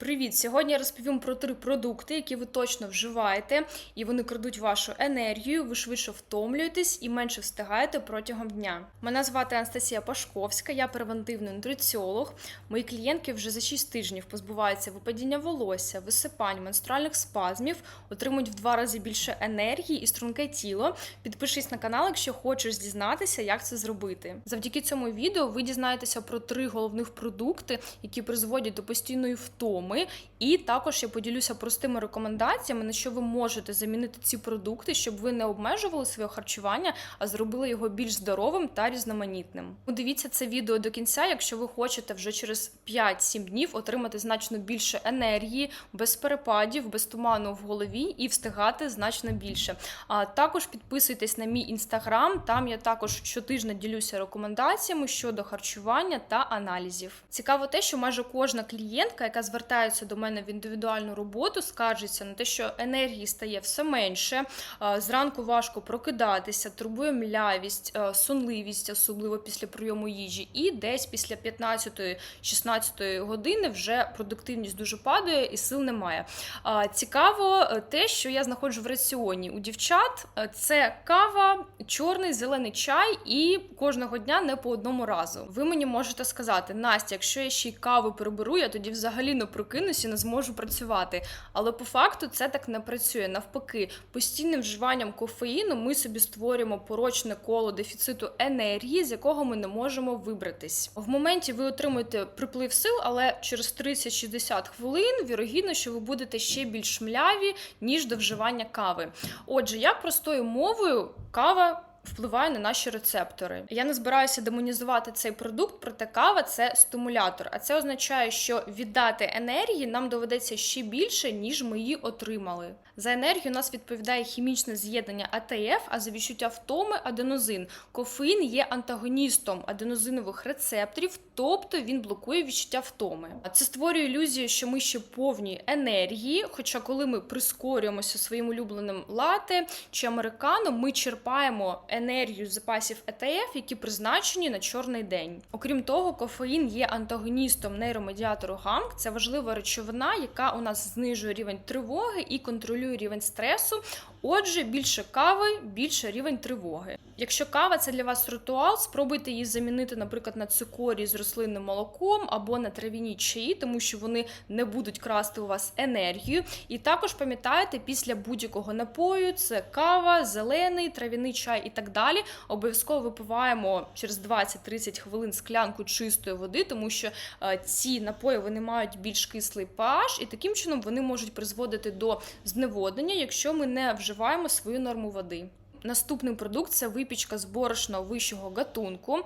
Привіт! Сьогодні я розповім про три продукти, які ви точно вживаєте, і вони крадуть вашу енергію, ви швидше втомлюєтесь і менше встигаєте протягом дня. Мене звати Анастасія Пашковська, я превентивний нутриціолог. Мої клієнтки вже за 6 тижнів позбуваються випадіння волосся, висипань, менструальних спазмів, отримують в два рази більше енергії і струнке тіло. Підпишись на канал, якщо хочеш дізнатися, як це зробити. Завдяки цьому відео ви дізнаєтеся про три головних продукти, які призводять до постійної втоми. І також я поділюся простими рекомендаціями, на що ви можете замінити ці продукти, щоб ви не обмежували своє харчування, а зробили його більш здоровим та різноманітним. Дивіться це відео до кінця, якщо ви хочете вже через 5-7 днів отримати значно більше енергії, без перепадів, без туману в голові і встигати значно більше. А також підписуйтесь на мій інстаграм. Там я також щотижня ділюся рекомендаціями щодо харчування та аналізів. Цікаво те, що майже кожна клієнтка, яка звертається до мене в індивідуальну роботу, скаржиться на те, що енергії стає все менше. Зранку важко прокидатися, турбує млявість, сонливість, особливо після прийому їжі, і десь після 15-16 години вже продуктивність дуже падає і сил немає. Цікаво е, те, що я знаходжу в раціоні у дівчат. е, Це кава, чорний, зелений чай, і кожного дня не по одному разу. Ви мені можете сказати, Настя, якщо я ще й каву приберу, я тоді взагалі не прокинусь і не зможу працювати. Але по факту це так не працює. Навпаки, постійним вживанням кофеїну ми собі створюємо порочне коло дефіциту енергії, з якого ми не можемо вибратись. В моменті ви отримуєте приплив сил, але через 30-60 хвилин вірогідно, що ви будете ще більш мляві, ніж до вживання кави. Отже, як простою мовою кава. Впливає на наші рецептори. Я не збираюся демонізувати цей продукт, проте кава це стимулятор. А це означає, що віддати енергії нам доведеться ще більше, ніж ми її отримали. За енергію нас відповідає хімічне з'єднання АТФ, а за відчуття втоми аденозин. Кофеїн є антагоністом аденозинових рецепторів, тобто він блокує відчуття втоми. А Це створює ілюзію, що ми ще повні енергії. Хоча, коли ми прискорюємося своїм улюбленим лате чи американо, ми черпаємо енергію з запасів ЕТФ, які призначені на чорний день. Окрім того, кофеїн є антагоністом нейромедіатору ГАМК. Це важлива речовина, яка у нас знижує рівень тривоги і контролює рівень стресу. Отже, більше кави, більше рівень тривоги. Якщо кава це для вас ритуал, спробуйте її замінити, наприклад, на цикорій з рослинним молоком або на трав'яні чаї, тому що вони не будуть красти у вас енергію. І також пам'ятайте, після будь-якого напою це кава, зелений, трав'яний чай і так далі. Обов'язково випиваємо через 20-30 хвилин склянку чистої води, тому що е, ці напої вони мають більш кислий pH, і таким чином вони можуть призводити до зневоднення, якщо ми не вживаємо свою норму води. Наступний продукт це випічка з борошна вищого гатунку.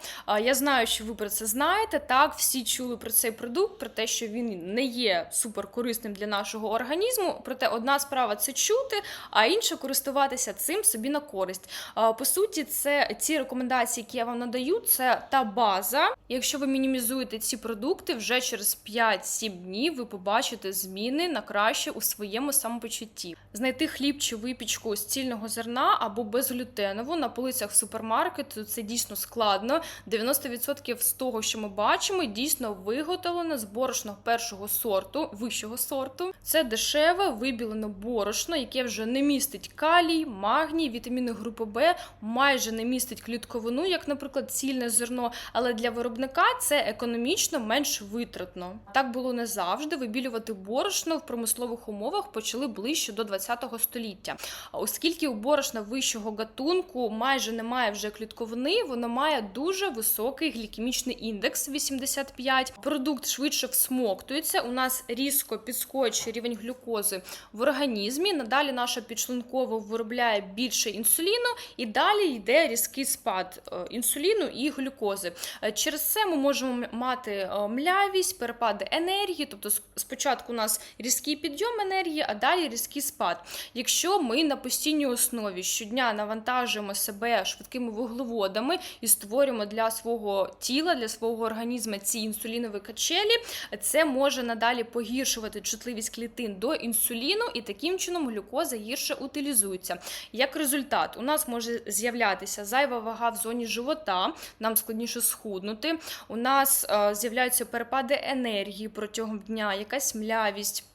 Я знаю, що ви про це знаєте. Так, всі чули про цей продукт, про те, що він не є суперкорисним для нашого організму. Проте одна справа це чути, а інша користуватися цим собі на користь. По суті, це ці рекомендації, які я вам надаю, це та база. Якщо ви мінімізуєте ці продукти, вже через 5-7 днів ви побачите зміни на краще у своєму самопочутті. Знайти хліб чи випічку з цільного зерна або безглютенову на полицях супермаркету це дійсно складно. 90% з того, що ми бачимо, дійсно виготовлено з борошна першого сорту, вищого сорту. Це дешеве вибілене борошно, яке вже не містить калій, магній, вітаміни групи Б, майже не містить клітковину, як, наприклад, цільне зерно. Але для виробника це економічно менш витратно. Так було не завжди. Вибілювати борошно в промислових умовах почали ближче до 20 століття. Оскільки у борошна вищого гатунку майже немає вже клітковини, воно має дуже високий глікемічний індекс 85. Продукт швидше всмоктується. У нас різко підскочує рівень глюкози в організмі. Надалі наша підшлункова виробляє більше інсуліну, і далі йде різкий спад е, інсуліну і глюкози. Е, Через це ми можемо мати е, млявість, перепади енергії. Тобто, спочатку у нас різкий підйом енергії, а далі різкий спад. Якщо ми на постійній основі щодня навантажуємо себе швидкими вуглеводами і створюємо для свого тіла, для свого організму ці інсулінові качелі, це може надалі погіршувати чутливість клітин до інсуліну, і таким чином глюкоза гірше утилізується. Як результат, у нас може з'являтися зайва вага в зоні живота, нам складніше схуднути. У нас е, з'являються перепади енергії протягом дня, якась млявість.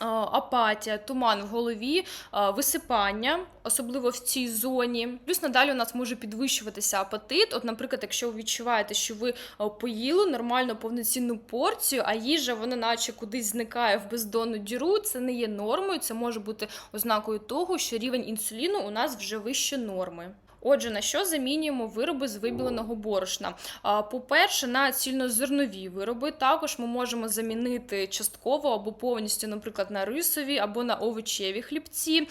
Е, Апатія, туман в голові, е, висипання, особливо в цій зоні. Плюс надалі у нас може підвищуватися апетит. От, наприклад, якщо ви відчуваєте, що ви е, поїли нормально повноцінну порцію, а їжа вона наче кудись зникає в бездонну діру, це не є нормою. Це може бути ознакою того, що рівень інсуліну у нас вже вище норми. Отже, на що замінюємо вироби з вибіленого борошна? По-перше, на цільнозернові вироби також ми можемо замінити частково або повністю, наприклад, на рисові або на овочеві хлібці.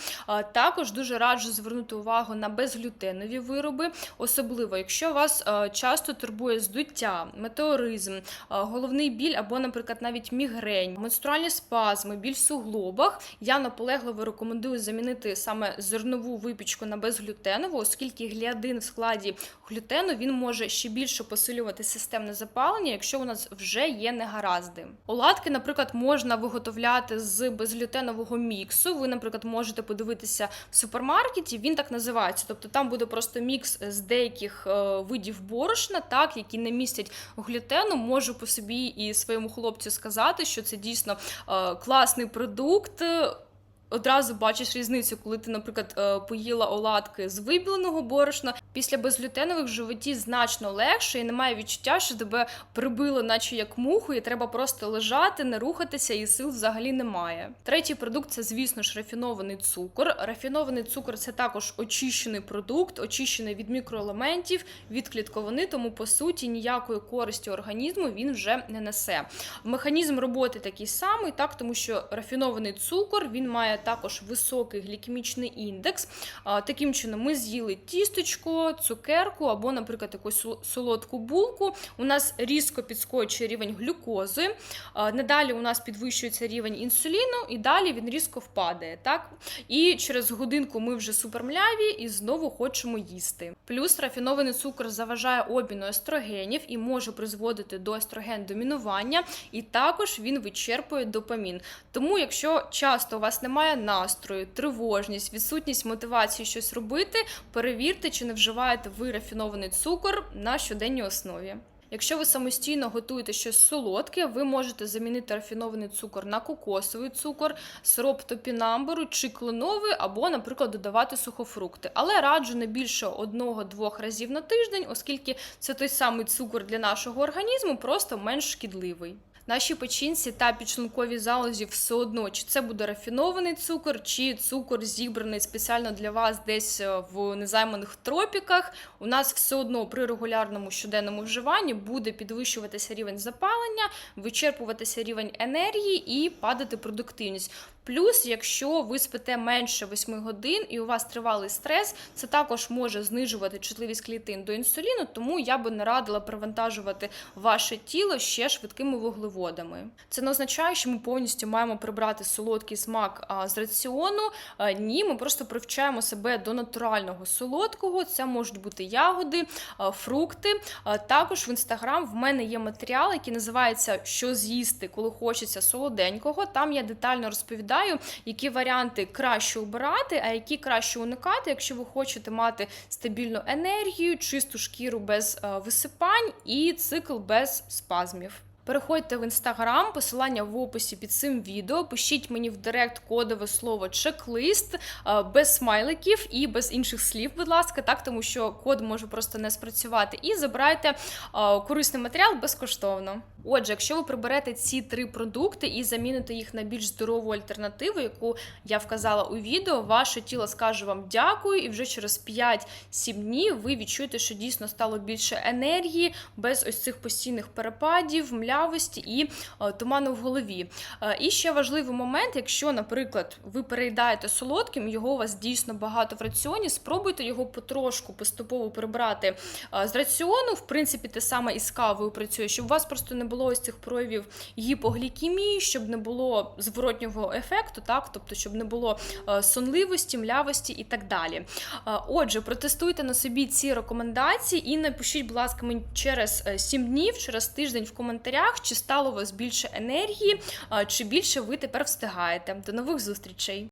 Також дуже раджу звернути увагу на безглютенові вироби, особливо якщо вас часто турбує здуття, метеоризм, головний біль або, наприклад, навіть мігрень, менструальні спазми, біль в суглобах. Я наполегливо рекомендую замінити саме зернову випічку на безглютенову, оскільки гліадин в складі глютену він може ще більше посилювати системне запалення, якщо у нас вже є негаразди. Оладки, наприклад, можна виготовляти з безглютенового міксу. Ви, наприклад, можете подивитися в супермаркеті, він так називається. Тобто там буде просто мікс з деяких е, видів борошна, так які не містять глютену. Можу по собі і своєму хлопцю сказати, що це дійсно е, класний продукт. Одразу бачиш різницю, коли ти, наприклад, е, поїла оладки з вибіленого борошна. Після безглютенових в животі значно легше і немає відчуття, що тебе прибило, наче як муху, і треба просто лежати, не рухатися, і сил взагалі немає. Третій продукт це, звісно ж, рафінований цукор. Рафінований цукор це також очищений продукт, очищений від мікроелементів, від клітковини, тому по суті ніякої користі організму він вже не несе. Механізм роботи такий самий, так тому що рафінований цукор він має також високий глікемічний індекс. Таким чином, ми з'їли тісточку, цукерку або, наприклад, якусь солодку булку. У нас різко підскочує рівень глюкози. Надалі у нас підвищується рівень інсуліну, і далі він різко впадає. Так? І через годинку ми вже супермляві і знову хочемо їсти. Плюс рафінований цукор заважає обміну естрогенів і може призводити до естроген домінування, і також він вичерпує допамін. Тому, якщо часто у вас немає настрою, тривожність, відсутність мотивації щось робити, перевірте, чи не вживаєте ви рафінований цукор на щоденній основі. Якщо ви самостійно готуєте щось солодке, ви можете замінити рафінований цукор на кокосовий цукор, сироп топінамбуру чи кленовий, або, наприклад, додавати сухофрукти. Але раджу не більше одного-двох разів на тиждень, оскільки це той самий цукор для нашого організму, просто менш шкідливий. Нашій печінці та підшлунковій залозі все одно, чи це буде рафінований цукор, чи цукор зібраний спеціально для вас десь е, в незайманих тропіках. У нас все одно при регулярному щоденному вживанні буде підвищуватися рівень запалення, вичерпуватися рівень енергії і падати продуктивність. Плюс, якщо ви спите менше 8 годин і у вас тривалий стрес, це також може знижувати чутливість клітин до інсуліну, тому я би не радила перевантажувати ваше тіло ще швидкими вуглеводами. Це не означає, що ми повністю маємо прибрати солодкий смак з раціону. Ні, ми просто привчаємо себе до натурального солодкого. Це можуть бути ягоди, фрукти. Також в інстаграм в мене є матеріал, який називається Що з'їсти, коли хочеться солоденького. Там я детально розповідаю, які варіанти краще обирати, а які краще уникати, якщо ви хочете мати стабільну енергію, чисту шкіру без висипань і цикл без спазмів. Переходьте в інстаграм, посилання в описі під цим відео. Пишіть мені в директ кодове слово чек-лист е, без смайликів і без інших слів, будь ласка, так тому що код може просто не спрацювати. І забирайте е, корисний матеріал безкоштовно. Отже, якщо ви приберете ці три продукти і заміните їх на більш здорову альтернативу, яку я вказала у відео, ваше тіло скаже вам дякую, і вже через 5-7 днів ви відчуєте, що дійсно стало більше енергії, без ось цих постійних перепадів, млявості і е, туману в голові. Е, І ще важливий момент, якщо, наприклад, ви переїдаєте солодким, його у вас дійсно багато в раціоні, спробуйте його потрошку поступово прибрати е, з раціону. В принципі, те саме і з кавою працює, щоб у вас просто не було ось цих проявів гіпоглікемії, щоб не було зворотнього ефекту, так, тобто, щоб не було е, сонливості, млявості і так далі. Е, Отже, протестуйте на собі ці рекомендації і напишіть, будь ласка, мені через 7 днів, через тиждень в коментарях, чи стало у вас більше енергії, е, чи більше ви тепер встигаєте. До нових зустрічей!